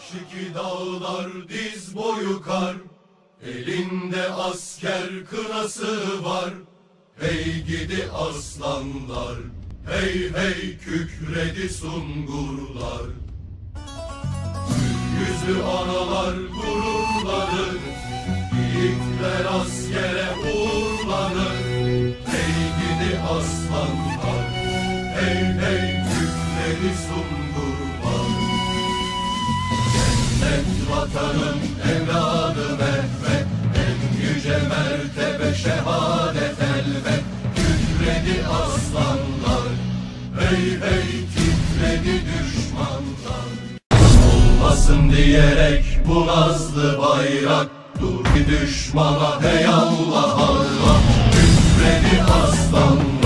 Şiki dağlar diz boyu kar Elinde asker kınası var. Hey gidi aslanlar Hey hey kükredi sungurlar. Yüzü analar gururlanır Yiğitler askere uğurlanır Hey gidi aslanlar Hey hey kükredi sungurlar Cennet vatanın evladı Mehmet En yüce mertebe şehadet elbet Kükredi aslanlar Hey hey titredi düşmanlar Olmasın diyerek bu nazlı bayrak. Dur ki düşmana hey Allah Allah. Kükredi aslanlar